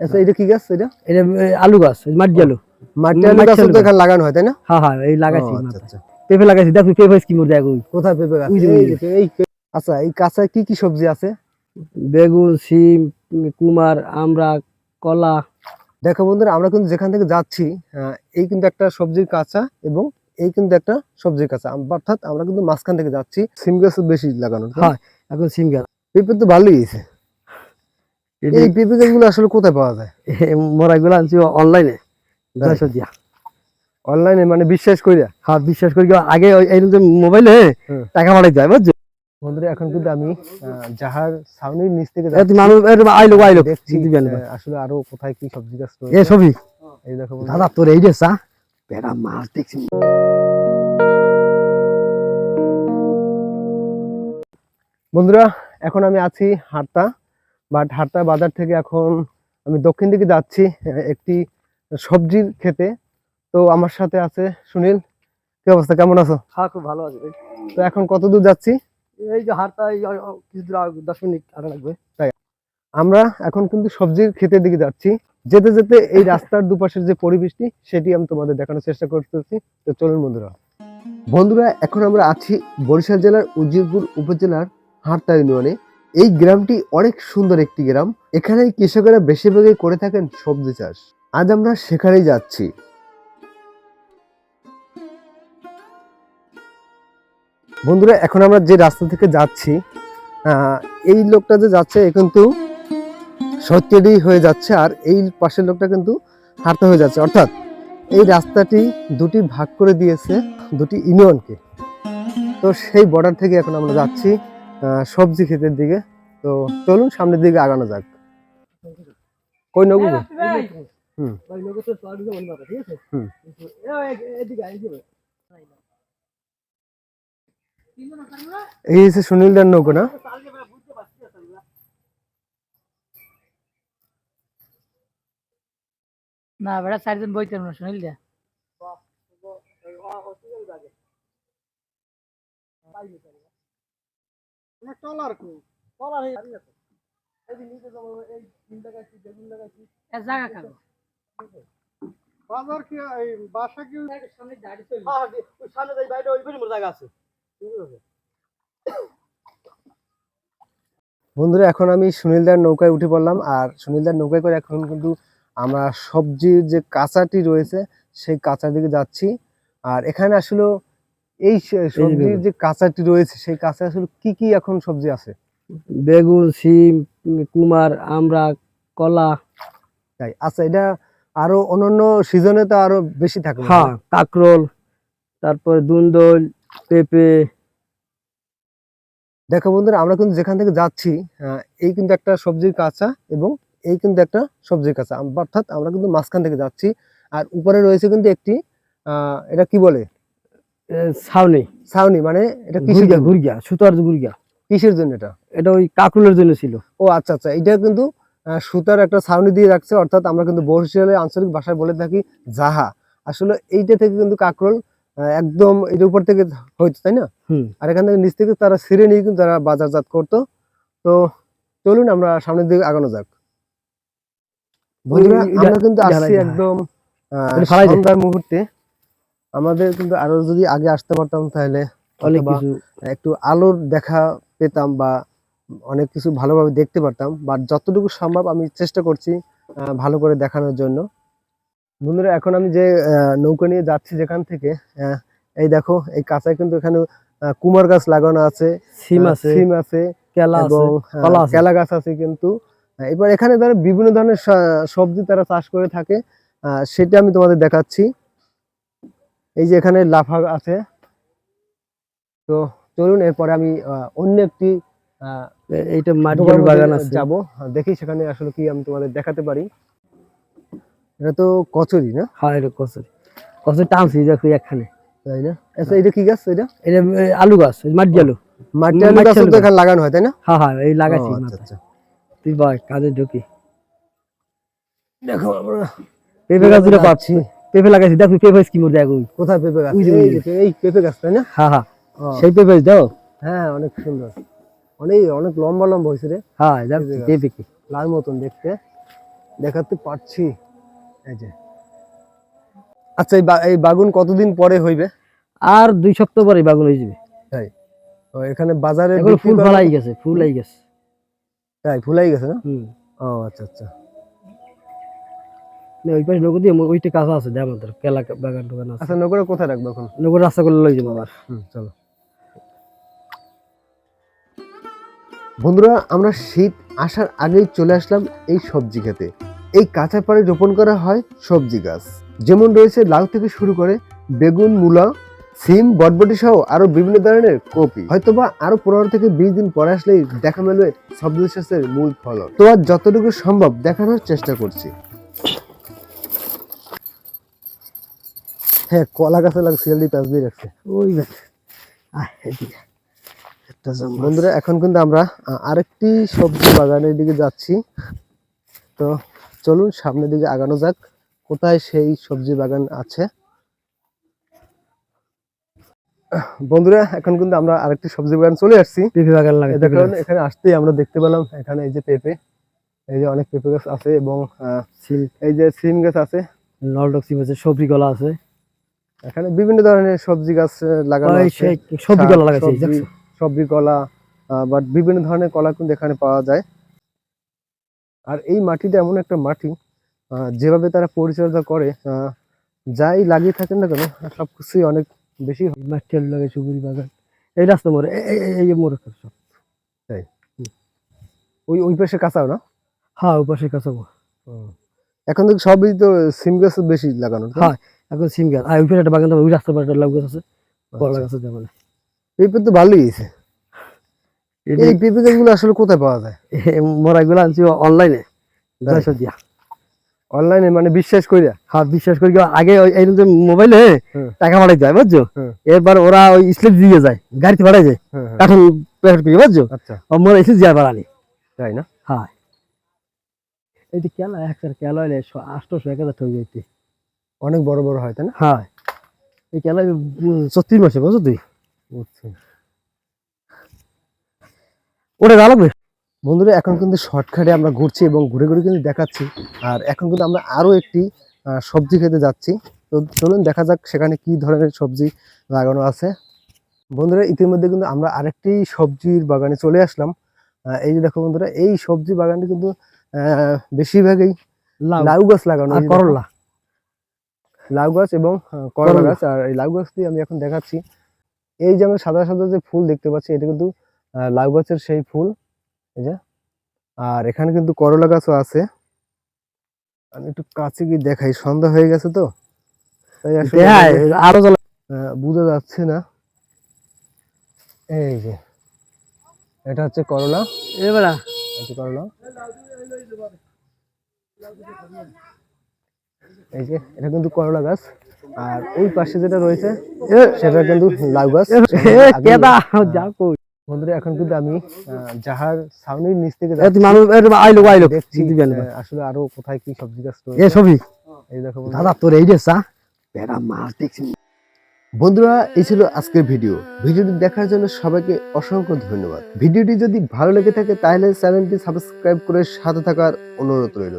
আচ্ছা এটা কি গাছ এটা? এটা আলু গাছ মাটি আলু। মাটি আলু গাছ তো এখানে লাগানো হয় তাই না? হ্যাঁ হ্যাঁ এই লাগাইছি। আচ্ছা আচ্ছা। পেঁপে লাগাইছি দেখো পেঁপে কি মোর দেখো কোথায় পেঁপে গাছ? এই আচ্ছা এই কি কি সবজি আছে? বেগুন সিম কুমার আমরা কলা। দেখো বন্ধুরা আমরা কিন্তু যেখান থেকে যাচ্ছি এই কিন্তু একটা সবজির কাঁচা এবং এই কিন্তু একটা সবজির কাঁচা। অর্থাৎ আমরা কিন্তু মাঝখান থেকে যাচ্ছি সিম গাছ বেশি লাগানো তাই? হ্যাঁ এখন সিম গাছ। পেঁপে তো ভালোই এই পেঁপে গাছগুলো আসলে কোথায় পাওয়া যায়? মোরা আনছি অনলাইনে? দিয়া। অনলাইনে মানে বিশ্বাস করিয়া হ্যাঁ বিশ্বাস করি। আগে এই মোবাইলে টাকা পাঠাই যায় বুঝছ? বন্ধুরা এখন কিন্তু আমি জাহার ছাউনির নিচ থেকে এ যাচ্ছি। তুমি মানুষ আইলো আইলো। দেখছি দিবেন আহ, আসলে আরও কোথায় কি সবজি গাছ এ রয়েছে এই দেখো দাদা তোর এই যে চা বেড়া মাছ দেখছি। বন্ধুরা এখন আমি আছি হাটটা। বাট হাটটা বাজার থেকে এখন আমি দক্ষিণ দিকে যাচ্ছি একটি সবজির খেতে। তো আমার সাথে আছে সুনীল। কি অবস্থা? কেমন আছো? হ্যাঁ খুব ভালো আছে তো এখন কত দূর যাচ্ছি? এই যে অ- কিছু দূর দশ মিনিট আগে লাগবে। তাই। আমরা এখন কিন্তু সবজির ক্ষেতের দিকে যাচ্ছি। যেতে যেতে এই রাস্তার দুপাশের যে পরিবেশটি সেটি আমি তোমাদের দেখানোর চেষ্টা করতেছি। তো চলুন বন্ধুরা। বন্ধুরা এখন আমরা আছি বরিশাল জেলার উজিরপুর উপজেলার হাটটা ইউনিয়নে। এই গ্রামটি অনেক সুন্দর একটি গ্রাম। এখানে কৃষকেরা বেশিরভাগই করে থাকেন সবজি চাষ। আজ আমরা সেখানেই যাচ্ছি। বন্ধুরা, এখন আমরা যে রাস্তা থেকে যাচ্ছি এই লোকটা যে যাচ্ছে, এ কিন্তু সত্যি হয়ে যাচ্ছে আর এই পাশের লোকটা কিন্তু হাঁটতে হয়ে যাচ্ছে। অর্থাৎ এই রাস্তাটি দুটি ভাগ করে দিয়েছে, দুটি ইউনিয়নকে। তো সেই বর্ডার থেকে এখন আমরা যাচ্ছি। সবজি ক্ষেতের দিকে তো চলুন সামনের দিকে আগানো যাক কই নবু হুম। এই হচ্ছে সুনীলদার নৌকো না না বেড়া চারজন বইতে না শুনিল দে এ জায়গা খাব। বাজার কি এই বাসা কি? সামনে দাঁড়ি চলি সামনে যাই বাইরে ওই মোর জায়গা আছে। বন্ধুরা এখন আমি সুনীলদার নৌকায় উঠে পড়লাম আর সুনীলদার নৌকায় করে এখন কিন্তু আমরা সবজির যে কাঁচাটি রয়েছে সেই কাঁচার দিকে যাচ্ছি। আর এখানে আসলে এই স- সবজির যে কাঁচাটি রয়েছে সেই কাঁচা আসলে কি কি এখন সবজি আছে? বেগুন উম, কুমার আমরা কলা। তাই আচ্ছা এটা আরও অন্যান্য সিজনে তো আরও বেশি থাকে হয়। কাকরোল তারপরে দুন্দল পেঁপে। দেখো বন্ধুরা আমরা কিন্তু যেখান থেকে যাচ্ছি এই কিন্তু একটা সবজির কাঁচা এবং এই কিন্তু একটা সবজির কাঁচা। অর্থাৎ আমরা কিন্তু মাঝখান থেকে যাচ্ছি আর উপরে রয়েছে কিন্তু একটি আহ, এটা কি বলে? ছাউনি। ছাউনি মানে এটা কিসের ঘুরগিয়া সুতার ঘুরগিয়া কিসের জন্য এটা? এটা ওই কাকরোলের জন্য ছিল। ও আচ্ছা আচ্ছা এটা কিন্তু সুতার একটা ছাউনি দিয়ে রাখছে অর্থাৎ আমরা কিন্তু বরিশালে আঞ্চলিক ভাষায় বলে থাকি জাহা। আসলে এইটা থেকে কিন্তু কাকরোল একদম এর উপর থেকে হইতো তাই না? আর এখান থেকে নিচ থেকে তারা ছিঁড়ে নিয়ে কিন্তু তারা বাজারজাত করতো। তো চলুন আমরা সামনের দিকে আগানো যাক। বন্ধুরা আমরা কিন্তু আসছি একদম। সন্ধ্যার মুহূর্তে। আমাদের কিন্তু আরও যদি আগে আসতে পারতাম তাহলে অনেক কিছু একটু আলোর দেখা পেতাম বা অনেক কিছু ভালোভাবে দেখতে পারতাম। বা যতটুকু সম্ভব আমি চেষ্টা করছি ভালো করে দেখানোর জন্য। বন্ধুরা এখন আমি যে নৌকা নিয়ে যাচ্ছি যেখান থেকে আহ, এই দেখো এই কাঁচায় কিন্তু এখানে কুমার গাছ লাগানো আছে সিম আছে সিম আছে কেলা এবং কলা গাছ আছে কিন্তু। এবার এখানে তারা বিভিন্ন ধরনের সবজি তারা চাষ করে থাকে। আহ, সেটা আমি তোমাদের দেখাচ্ছি। এই যে এখানে লাফা আছে। তো চলুন এরপরে আমি অন্য একটি এইটা মাটি ডোবার বাগান আছে। যাব। হ্যাঁ, দেখি সেখানে আসলে কি আমি তোমাদের দেখাতে পারি। এটা তো কচুরি না? হ্যাঁ এটা কচুরি। কচুরি টানছি দেখো একখানে। তাই না? আচ্ছা এটা কি গাছ এটা? এটা আলু গাছ মাটি আলু। মাটি আলু গাছ তো এখানে লাগানো হয় তাই না? হ্যাঁ হ্যাঁ এই লাগাইছি আচ্ছা আচ্ছা। তুই ভাই কাজে ঢুকি। দেখো আমরা পেঁপে গাছ দুটো পাচ্ছি। পেঁপে লাগাইছি দেখো পেঁপে কি মোর দেখো কোথায় পেঁপে গাছ? এই যে। এই পেঁপে গাছ তাই না? হ্যাঁ হ্যাঁ। সেই পেঁপে দাও। হ্যাঁ অনেক সুন্দর। অনেক অনেক লম্বা লম্বা হয়েছে রে। হ্যাঁ দেখ পেঁপে। কি। লাল মতন দেখতে। দেখাতে পারছি। এই যে। আচ্ছা এই বাগুন কতদিন পরে হইবে? আর দুই সপ্তাহ পরে বাগুন হয়ে যাবে। ও, এখানে বাজারে ফুল ফলাই গেছে ফুল আই গেছে। তাই ফুলাই গেছে না? হুম। ও আচ্ছা আচ্ছা। না, ওই পাশে নগদ দিয়ে ওইটা কাঁচা আছে দেয় আমাদের কেলা বাগান টাগান আছে। আচ্ছা নগরে কোথায় রাখব এখন? নগর রাস্তা করলে লই যাব আবার। চলো। বন্ধুরা আমরা শীত আসার আগেই চলে আসলাম এই সবজি খেতে। এই কাঁচা পাড়ে রোপণ করা হয় সবজি গাছ। যেমন রয়েছে লাউ থেকে শুরু করে বেগুন মূলা সিম বটবটি সহ আরও বিভিন্ন ধরনের কপি। হয়তোবা আরও পনেরো থেকে বিশ দিন পরে আসলেই দেখা মেলবে সবজি চাষের মূল ফলন। তো আর যতটুকু সম্ভব দেখানোর চেষ্টা করছি। হ্যাঁ কলা গাছে লাগে সিএলডি পেঁয়াজ দিয়ে রাখছে। ওই। বন্ধুরা এখন কিন্তু আমরা আরেকটি সবজি বাগানের দিকে যাচ্ছি। তো চলুন সামনের দিকে আগানো যাক কোথায় সেই সবজি বাগান আছে। বন্ধুরা এখন কিন্তু আমরা আরেকটি সবজি বাগান চলে আসছি। পেঁপে বাগান লাগে দেখুন এখানে আসতেই আমরা দেখতে পেলাম এখানে এই যে পেঁপে। এই যে অনেক পেঁপে গাছ আছে এবং এই যে সিম গাছ আছে। নলডক সিম আছে সবজি কলা আছে। এখানে বিভিন্ন ধরনের সবজি গাছ লাগানো আছে। সবজি কলা লাগাইছে সবজি- কলা বাট বিভিন্ন ধরনের কলা কিন্তু এখানে পাওয়া যায়। আর এই মাটিটা এমন একটা মাটি যেভাবে তারা পরিচর্যা করে যাই লাগিয়ে থাকেন না কেন সবকিছুই অনেক বেশি। মাটিয়াল লাগে সুপুরি বাগান। এই রাস্তা মোড়ে এই- মোড়ে সব। তাই? ওই ওই পাশে কাঁচাও না? হ্যাঁ ওই পাশে কাছে এখন তো সবই তো সিম গাছ বেশি লাগানো হ্যাঁ। এখন সিম গাছ আর ওই পাশে একটা বাগান ওই রাস্তার পাশে লাউ গাছ আছে কলা। গাছ আছে যেমন পেঁপে তো ভালোই এই পেঁপে গাছগুলো আসলে কোথায় পাওয়া যায়? মোরা এগুলো আনছি অনলাইনে পয়সা দিয়া। অনলাইনে মানে বিশ্বাস করিয়া হ্যাঁ বিশ্বাস করি আগে এই যে মোবাইলে টাকা পাঠাই যায় বুঝছ। এরপর ওরা ওই স্লিপ দিয়ে যায় গাড়িতে পাঠাই যায় কার্টুন প্যাকেট করে বুঝছ? আচ্ছা। মোরা স্লিপ দিয়ে বাড়ানি তাই না? হ্যাঁ। এই যে কেলা একসাথে কেলা হইলে আটশোশো এক হাজার টাকা অনেক বড় বড় হয় তাই না? হ্যাঁ। এই কেলা ছত্রিশ মাসে বুঝছ তুই? ওটা লাগবে বন্ধুরা এখন কিন্তু শর্টকাটে আমরা ঘুরছি এবং ঘুরে ঘুরে কিন্তু দেখাচ্ছি। আর এখন কিন্তু আমরা আরও একটি সবজি খেতে যাচ্ছি। তো চলুন দেখা যাক সেখানে কি ধরনের সবজি লাগানো আছে। বন্ধুরা ইতিমধ্যে কিন্তু আমরা আরেকটি সবজির বাগানে চলে আসলাম। এই যে দেখো বন্ধুরা এই সবজি বাগানটি কিন্তু আহ, বেশিরভাগই লাউ। গাছ লাগানো যে করলা। লাউ গাছ এবং করলা। গাছ। আর এই লাউ গাছ দিয়ে আমি এখন দেখাচ্ছি। এই যে আমরা সাদা সাদা যে ফুল দেখতে পাচ্ছি এটা কিন্তু লাউ গাছের সেই ফুল। এই যে আর এখানে কিন্তু করলা গাছও আছে। আমি একটু কাছে গিয়ে দেখাই সন্ধ্যা হয়ে গেছে তো। তাই আসলে আরও বোঝা যাচ্ছে না। এই যে এটা হচ্ছে করলা। এবারা। করলা। এই যে এটা কিন্তু করলা গাছ। আর ওই পাশে যেটা রয়েছে সেটা কিন্তু লাউ গাছ। বন্ধুরা এখন কিন্তু আমি জাহার ছাউনির নিচ থেকে মানুষ আইলো আইলো। দেখছি আসলে আরও কোথায় কি সবজি গাছ এ ছবি এই দেখো দাদা তোর এই রে চা বেড়া মাছ দেখছি। বন্ধুরা এই ছিল আজকের ভিডিও। ভিডিওটি দেখার জন্য সবাইকে অসংখ্য ধন্যবাদ। ভিডিওটি যদি ভালো লেগে থাকে তাহলে চ্যানেলটি সাবস্ক্রাইব করে সাথে থাকার অনুরোধ রইল।